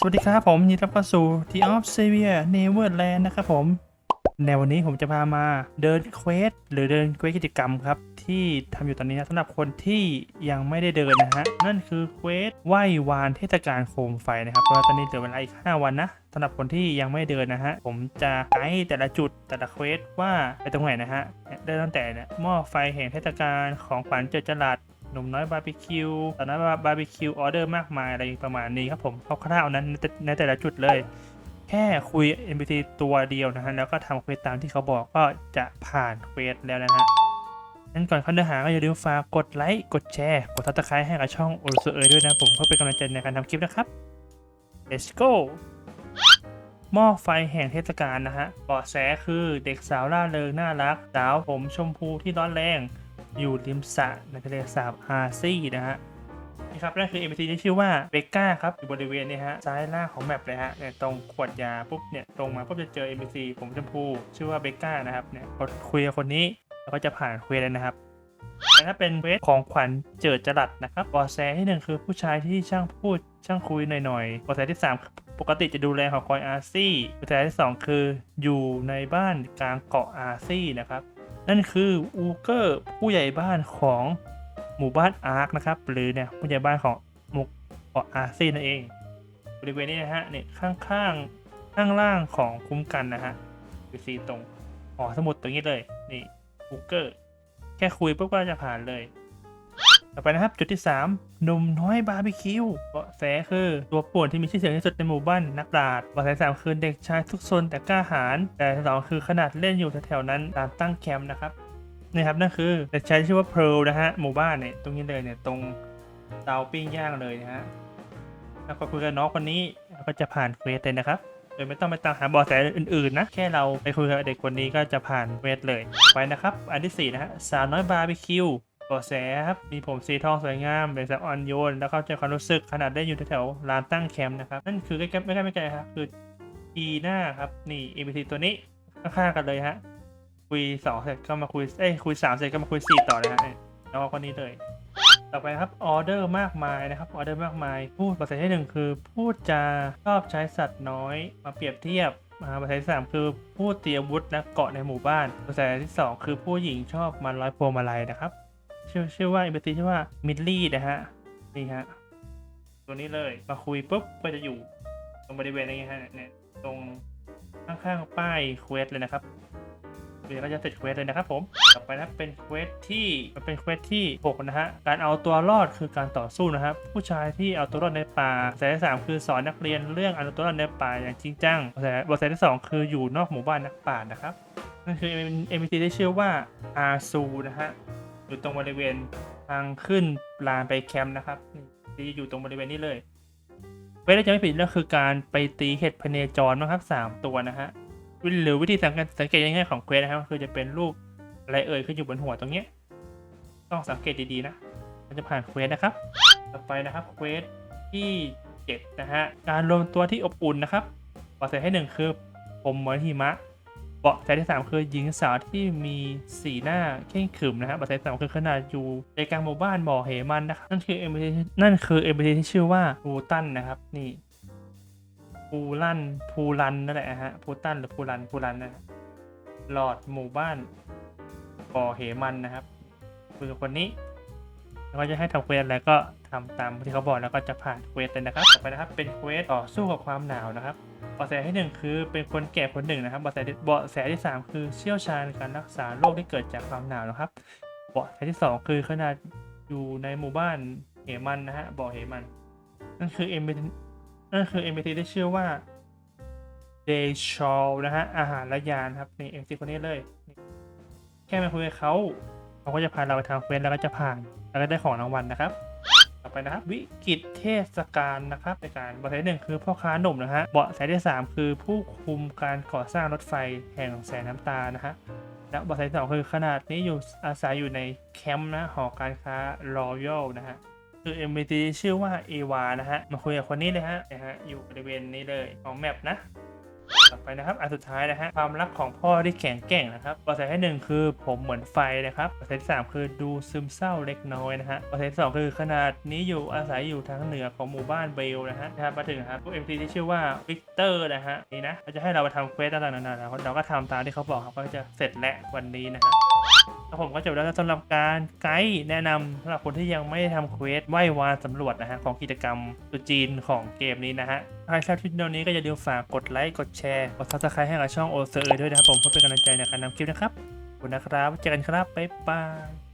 สวัสดีครับผมยินดีต้อนรับเข้าสู่ The of Savior Neverland นะครับผมในวันนี้ผมจะพามาเดินเควสหรือเดินเควสกิจกรรมครับ ที่ทำอยู่ตอนนี้นะสำหรับคนที่ยังไม่ได้เดินนะฮะ นั่นคือเควสไหว้วานเทศกาลโคมไฟนะครับเพราะว่าตอนนี้เหลือเวลาอีก 5 วันนะสำหรับคนที่ยังไม่เดินนะฮะ ผมจะไกด์แต่ละจุดแต่ละเควสว่าไปตรงไหนนะฮะได้ตั้งแต่เนี่ยหม้อไฟแห่งเทศกาลของขวัญเจิดจรัส หนุ่มน้อยบาร์บีคิวตอนนั้นบาร์บีคิวออเดอร์มากมายอะไรประมาณนี้ครับผมคร่าวๆนั้นในแต่ละจุดเลย แค่คุย NPC ตัวเดียวนะฮะ แล้วก็ทำเควสตามที่เขาบอกก็จะผ่านเควสแล้วนะฮะงั้นก่อนเข้าเนื้อหาก็อย่าลืมฝากกดไลค์ กดแชร์ กดทับสไครต์ให้กับช่องโอรุเอยด้วยนะผมเพื่อเป็นกำลังใจในการทำคลิปนะครับ let's go หม้อไฟแห่งเทศกาลนะฮะเบาะแสคือเด็กสาวล่าเริงน่ารัก สาวผมชมพูที่ร้อนแรง อยู่ริมสระในทะเลสาบอาซี่นะฮะนี่ครับนั่นคือ NPC ที่ชื่อว่าเบก้าครับอยู่บริเวณนี้ฮะซ้ายล่างของแมปเลยฮะเนี่ยตรงขวดยาปุ๊บเนี่ยตรงมาปุ๊บจะเจอ NPC ผมชมพูชื่อว่าเบก้านะครับเนี่ยพอคุยกับคนนี้เราก็จะผ่านเควสเลยนะครับแต่ถ้าเป็นเควสของขวัญเจิดจรัสนะครับบอแสที่หนึ่งคือผู้ชายที่ช่างพูดช่างคุยหน่อยๆบอแสที่สามปกติจะดูแลหอคอยอาซี่บอแสที่สองคืออยู่ในบ้านกลางเกาะอาซี่นะครับ นั่นคืออูเกอร์ผู้ใหญ่บ้านของหมู่บ้านอาร์คนะครับ หรือเนี่ยผู้ใหญ่บ้านของหมุกเกาะอาซีนั่นเอง บริเวณนี้นะฮะเนี่ยข้างข้างข้างล่างของคุ้มกันนะฮะคือซีตรงหอสมุดตรงนี้เลยนี่อูเกอร์แค่คุยปุ๊บก็จะผ่านเลย ต่อไปนะครับจุดที่ 3 หนุ่มน้อยบาร์บีคิวเบาะแสคือตัวป่วนที่มีชื่อเสียงที่สุดในหมู่บ้านนักปราชญ์เบาะแสสามคือเด็กชายทุกซนแต่กล้าหาญแต่สองคือขนาดเล่นอยู่แถวๆนั้นตามตั้งแคมป์นะครับนี่ครับนั่นคือเด็กชายชื่อว่าเพร์ลนะฮะหมู่บ้านเนี่ยตรงนี้เลยเนี่ยตรงเตาปิ้งย่างเลยนะฮะแล้วก็คุยกับน้องคนนี้แล้วก็จะผ่านเควสเลยนะครับโดยไม่ต้องไปตามหาบอแสอื่นๆนะ แค่เราไปคุยกับเด็กคนนี้ก็จะผ่านเวทเลย ไปนะครับ อันที่ 4 นะฮะสาวน้อยบาร์บีคิว บอแสครับมีผมสีทองสวยงามเป็นสาวอ่อนโยน แล้วเข้าใจความรู้สึกขนาดได้อยู่แถวๆร้านตั้งแคมป์นะครับ นั่นคือใกล้ๆไม่ใกล้ไม่ไกลครับ คืออีหน้าครับ นี่ ABT ตัวนี้ข้างๆกันเลยฮะ คุย2เสร็จก็มาคุย เอ้ย คุย3เสร็จก็มาคุย4ต่อเลยฮะเนี่ยแล้วก็คนนี้เลย ต่อไปครับออเดอร์มากมายนะครับออเดอร์มากมาย พูดภาษาที่หนึ่งคือ พูดจาชอบใช้สัตว์น้อย มาเปรียบเทียบอ่าภาษาที่สามคือพูดเตียมอาวุธและเกาะในหมู่บ้านภาษาที่สองคือผู้หญิงชอบมันร้อยพวงมาลัยนะครับ ชื่อชื่อว่าอิเบตีชื่อว่ามิลลี่นะฮะนี่ฮะตัวนี้เลยมาคุยปุ๊บก็จะอยู่ตรงบริเวณนี้ฮะเนี่ยตรงข้างๆป้ายเควสเลยนะครับเดี๋ยวก็จะเสร็จเควสเลยนะครับผมต่อไปนะเป็นเควสที่มันเป็นเควสที่6นะฮะการเอาตัวรอดคือการต่อสู้นะครับผู้ชายที่เอาตัวรอดในป่าบทที่สามคือสอนนักเรียนเรื่องเอาตัวรอดในป่าอย่างจริงจังบททที่สองคืออยู่นอกหมู่บ้านนักป่านะครับนั่นคือ MVC ที่ชื่อว่าอาซูนะฮะ อยู่ตรงบริเวณทางขึ้นลานไปแคมป์นะครับนี่อยู่ตรงบริเวณนี้เลยเวสที่จะไม่ผิดก็คือการไปตีเห็ดพเนจรนะครับสามตัวนะฮะหรือวิธีสังเกตสังเกตง่ายๆของเควสนะครับคือจะเป็นรูปอะไรเอ่ยขึ้นอยู่บนหัวตรงเนี้ยต้องสังเกตดีๆนะมันจะผ่านเควสนะครับ ต่อไปนะครับเควสที่7นะฮะการรวมตัวที่อบอุ่นนะครับเบาะแสให้หนึ่งคือผมเหมือนหิมะ บาะแสที่สามคือหญิงสาวที่มีสีหน้าเข่งขรึมนะฮะเบาะแสที่สามคือขนาดอยู่ในกลางหมู่บ้านบ่อเหมันนะครับนั่นคือเอ็มนั่นคือเอ็มที่ชื่อว่ารูตันนะครับนี่ภูลันภูรันนั่นแหละฮะภูตันหรือภูรันภูรันนะหลอดหมู่บ้านบ่อเหมันนะครับคือคนนี้แล้วก็จะให้ทำเควสอะไรก็ทำตามที่เขาบอกแล้วก็จะผ่านเควสเลยนะครับต่อไปนะครับเป็นเควสต่อสู้กับความหนาวนะครับ บาะแสที่หนึ่งคือเป็นคนแก่คนหนึ่งนะครับเบาะแสเบาะแสที่สามคือเชี่ยวชาญการรักษาโรคที่เกิดจากความหนาวนะครับเบาะแสที่สองคือขนาดอยู่ในหมู่บ้านเหมันนะฮะบ่อเหมัน นั่นคือเอ็มนั่นคือ MBT ที่ชื่อว่า d a y s h a w นะฮะอาหารและยานครับนี่ MBT คนนี้เลย แค่มาคุยกับเขาเขาก็จะพาเราไปทางเฟสแล้วก็จะผ่านแล้วก็ได้ของรางวัลนะครับ ต่อไปนะครับ วิกฤตเทศกาลนะครับในการเบาะแสหนึ่งคือพ่อค้าหนุ่มนะฮะเบาะแสที่สามคือผู้คุมการก่อสร้างรถไฟแห่งแสงน้ำตานะฮะและเบาะแสที่สองคือขนาดนี้อยู่อาศัยอยู่ในแคมป์นะหอการค้ารอยัลนะฮะคือ MBT ชื่อว่าเอวานะฮะมาคุยกับคนนี้เลยฮะนะฮะอยู่บริเวณนี้เลยของแมปนะ ต่อไปนะครับอันสุดท้ายนะฮะความรักของพ่อที่แข็งแกร่งนะครับประเสริฐที่หนึ่งคือผมเหมือนไฟนะครับประเสริฐที่สามคือดูซึมเศร้าเล็กน้อยนะฮะประเสริฐที่สองคือขนาดนี้อยู่อาศัยอยู่ทางเหนือของหมู่บ้านเบลนะฮะนะครับมาถึงครับพวกเอ็มซีที่ชื่อว่าวิกเตอร์นะฮะนี่นะเขาจะให้เราไปทำเควสต่างๆนานาแล้วเราก็ทำตามที่เขาบอกครับก็จะเสร็จและวันนี้นะฮะ แล้วผมก็จบแล้วสำหรับการไกด์แนะนำสำหรับคนที่ยังไม่ได้ทำเควสไหว้วานสำรวจนะฮะของกิจกรรมตุจีนของเกมนี้นะฮะใครชอบคลิปวิดีโอนี้ก็อย่าลืมฝากกดไลค์กดแชร์กดซับสไครต์ให้กับช่องโอเซอร์ด้วยนะครับผมเพื่อเป็นกำลังใจในการนำคลิปนะครับขอบคุณนะครับเจอกันครับบ๊ายบาย